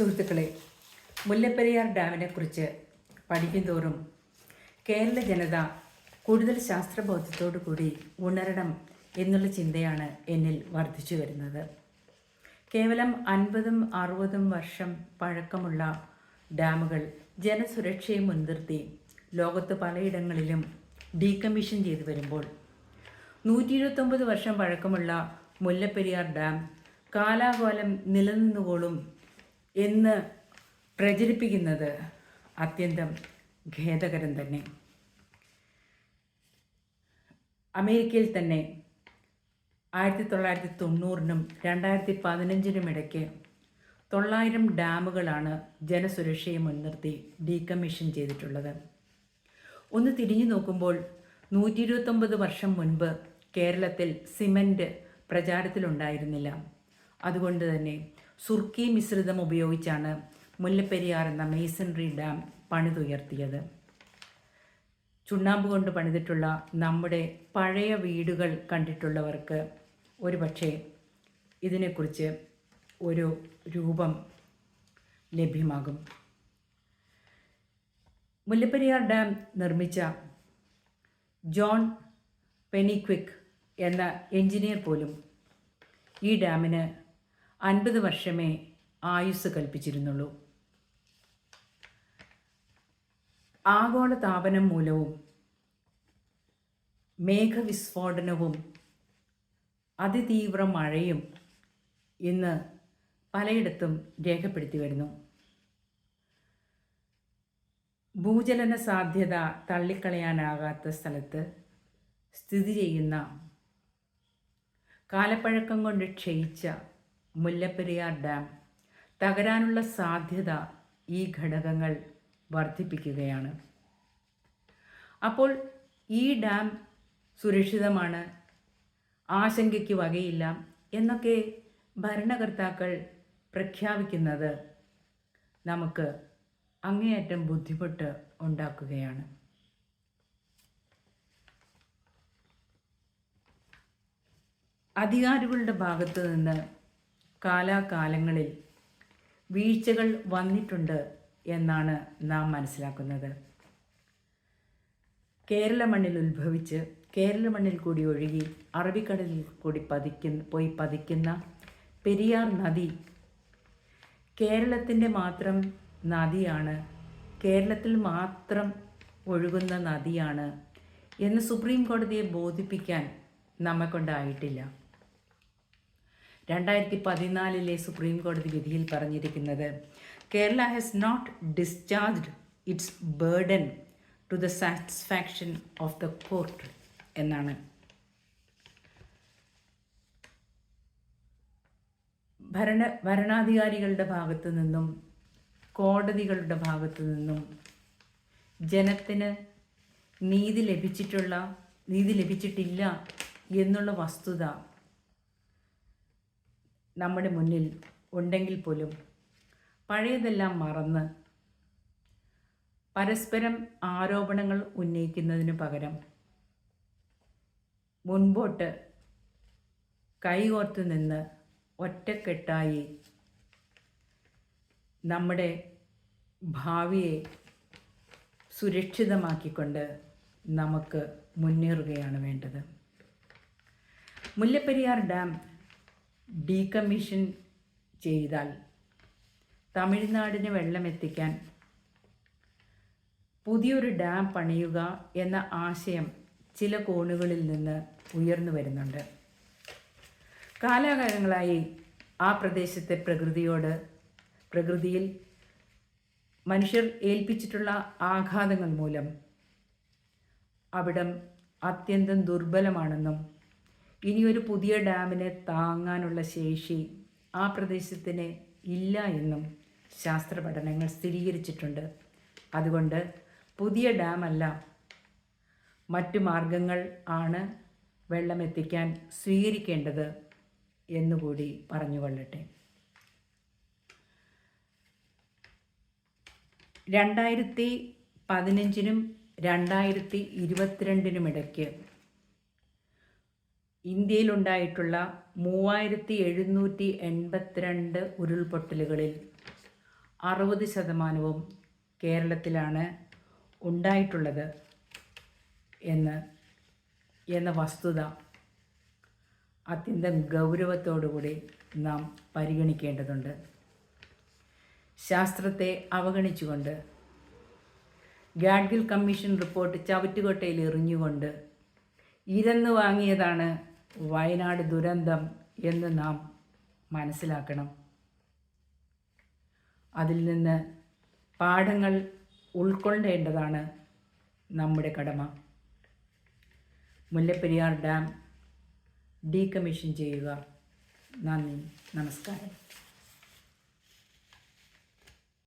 സുഹൃത്തുക്കളെ മുല്ലപ്പെരിയാർ ഡാമിനെക്കുറിച്ച് പഠിക്കും തോറും കേരള ജനത കൂടുതൽ ശാസ്ത്രബോധത്തോടു കൂടി ഉണരണം എന്നുള്ള ചിന്തയാണ് എന്നിൽ വർദ്ധിച്ചു വരുന്നത്. കേവലം അൻപതും അറുപതും വർഷം പഴക്കമുള്ള ഡാമുകൾ ജനസുരക്ഷയെ മുൻനിർത്തി ലോകത്ത് പലയിടങ്ങളിലും ഡീകമ്മീഷൻ ചെയ്തു വരുമ്പോൾ നൂറ്റി ഇരുപത്തൊമ്പത് വർഷം പഴക്കമുള്ള മുല്ലപ്പെരിയാർ ഡാം കാലാകാലം നിലനിന്നുകൊള്ളും എന്ന് പ്രചരിപ്പിക്കുന്നത് അത്യന്തം ഖേദകരം തന്നെ. അമേരിക്കയിൽ തന്നെ ആയിരത്തി തൊള്ളായിരത്തി തൊണ്ണൂറിനും രണ്ടായിരത്തി പതിനഞ്ചിനും ഇടയ്ക്ക് തൊള്ളായിരം ഡാമുകളാണ് ജനസുരക്ഷയെ മുൻനിർത്തി ഡീകമ്മീഷൻ ചെയ്തിട്ടുള്ളത്. ഒന്ന് തിരിഞ്ഞു നോക്കുമ്പോൾ നൂറ്റി ഇരുപത്തൊമ്പത് വർഷം മുൻപ് കേരളത്തിൽ സിമന്റ് പ്രചാരത്തിലുണ്ടായിരുന്നില്ല. അതുകൊണ്ട് തന്നെ സുർക്കി മിശ്രിതം ഉപയോഗിച്ചാണ് മുല്ലപ്പെരിയാർ എന്ന മേസൺറി ഡാം പണിതുയർത്തിയത്. ചുണ്ണാമ്പ് കൊണ്ട് പണിതിട്ടുള്ള നമ്മുടെ പഴയ വീടുകൾ കണ്ടിട്ടുള്ളവർക്ക് ഒരു പക്ഷേ ഇതിനെക്കുറിച്ച് ഒരു രൂപം ലഭ്യമാകും. മുല്ലപ്പെരിയാർ ഡാം നിർമ്മിച്ച ജോൺ പെനിക്വിക് എന്ന എഞ്ചിനീയർ പോലും ഈ ഡാമിന് അൻപത് വർഷമേ ആയുസ് കൽപ്പിച്ചിരുന്നുള്ളൂ. ആഗോള താപനം മൂലവും മേഘവിസ്ഫോടനവും അതിതീവ്ര മഴയും ഇന്ന് പലയിടത്തും രേഖപ്പെടുത്തി വരുന്നു. ഭൂചലന സാധ്യത തള്ളിക്കളയാനാകാത്ത സ്ഥലത്ത് സ്ഥിതി ചെയ്യുന്ന കാലപ്പഴക്കം കൊണ്ട് ക്ഷയിച്ച മുല്ലപ്പെരിയാർ ഡാം തകരാനുള്ള സാധ്യത ഈ ഘടകങ്ങൾ വർദ്ധിപ്പിക്കുകയാണ്. അപ്പോൾ ഈ ഡാം സുരക്ഷിതമാണ് ആശങ്കയ്ക്ക് വകയില്ല എന്നൊക്കെ ഭരണകർത്താക്കൾ പ്രഖ്യാപിക്കുന്നത് നമുക്ക് അങ്ങേയറ്റം ബുദ്ധിമുട്ട് ഉണ്ടാക്കുകയാണ്. അധികാരികളുടെ ഭാഗത്തു നിന്ന് കാലാകാലങ്ങളിൽ വീഴ്ചകൾ വന്നിട്ടുണ്ട് എന്നാണ് നാം മനസ്സിലാക്കുന്നത്. കേരള മണ്ണിൽ ഉത്ഭവിച്ച് കേരള മണ്ണിൽ കൂടി ഒഴുകി അറബിക്കടലിൽ കൂടി പതിക്കുന്ന പോയി പതിക്കുന്ന പെരിയാർ നദി കേരളത്തിന്റെ മാത്രം നദിയാണ് കേരളത്തിൽ മാത്രം ഒഴുകുന്ന നദിയാണ് എന്ന് സുപ്രീം കോടതിയെ ബോധിപ്പിക്കാൻ നമ്മെ കൊണ്ടായിട്ടില്ല. രണ്ടായിരത്തി പതിനാലിലെ സുപ്രീം കോടതി വിധിയിൽ പറഞ്ഞിരിക്കുന്നത് Kerala has not discharged its burden to the satisfaction of the court എന്നാണ്. ഭരണ ഭരണാധികാരികളുടെ ഭാഗത്തു നിന്നും കോടതികളുടെ ഭാഗത്തു നിന്നും ജനത്തിന് നീതി ലഭിച്ചിട്ടുള്ള നീതി ലഭിച്ചിട്ടില്ല എന്നുള്ള വസ്തുത നമ്മുടെ മുന്നിൽ ഉണ്ടെങ്കിൽ പോലും പഴയതെല്ലാം മറന്ന് പരസ്പരം ആരോപണങ്ങൾ ഉന്നയിക്കുന്നതിന് പകരം മുൻപോട്ട് കൈകോർത്ത് നിന്ന് ഒറ്റക്കെട്ടായി നമ്മുടെ ഭാവിയെ സുരക്ഷിതമാക്കിക്കൊണ്ട് നമുക്ക് മുന്നേറുകയാണ് വേണ്ടത്. മുല്ലപ്പെരിയാർ ഡാം ഡീകമ്മീഷൻ ചെയ്താൽ തമിഴ്നാടിന് വെള്ളമെത്തിക്കാൻ പുതിയൊരു ഡാം പണിയുക എന്ന ആശയം ചില കോണുകളിൽ നിന്ന് ഉയർന്നു വരുന്നുണ്ട്. കാലാകാലങ്ങളായി ആ പ്രദേശത്തെ പ്രകൃതിയോട് പ്രകൃതിയിൽ മനുഷ്യർ ഏൽപ്പിച്ചിട്ടുള്ള ആഘാതങ്ങൾ മൂലം അവിടം അത്യന്തം ദുർബലമാണെന്നും ഇനിയൊരു പുതിയ ഡാമിനെ താങ്ങാനുള്ള ശേഷി ആ പ്രദേശത്തിന് ഇല്ല എന്നും ശാസ്ത്ര പഠനങ്ങൾ സ്ഥിരീകരിച്ചിട്ടുണ്ട്. അതുകൊണ്ട് പുതിയ ഡാമല്ല മറ്റു മാർഗങ്ങൾ ആണ് വെള്ളമെത്തിക്കാൻ സ്വീകരിക്കേണ്ടത് എന്നുകൂടി പറഞ്ഞുകൊള്ളട്ടെ. രണ്ടായിരത്തി പതിനഞ്ചിനും രണ്ടായിരത്തി ഇരുപത്തിരണ്ടിനും ഇടയ്ക്ക് ഇന്ത്യയിലുണ്ടായിട്ടുള്ള മൂവായിരത്തി എഴുന്നൂറ്റി എൺപത്തിരണ്ട് ഉരുൾപൊട്ടലുകളിൽ അറുപത് ശതമാനവും കേരളത്തിലാണ് ഉണ്ടായിട്ടുള്ളത് എന്ന് എന്ന വസ്തുത അത്യന്തം ഗൗരവത്തോടുകൂടി നാം പരിഗണിക്കേണ്ടതുണ്ട്. ശാസ്ത്രത്തെ അവഗണിച്ചുകൊണ്ട് ഗാഡ്ഗിൽ കമ്മീഷൻ റിപ്പോർട്ട് ചവറ്റുകൊട്ടയിൽ എറിഞ്ഞുകൊണ്ട് ഇരന്ന് വാങ്ങിയതാണ് വയനാട് ദുരന്തം എന്ന് നാം മനസ്സിലാക്കണം. അതിൽ നിന്ന് പാഠങ്ങൾ ഉൾക്കൊള്ളേണ്ടതാണ് നമ്മുടെ കടമ. മുല്ലപ്പെരിയാർ ഡാം ഡീകമ്മീഷൻ ചെയ്യുക. നന്ദി. നമസ്കാരം.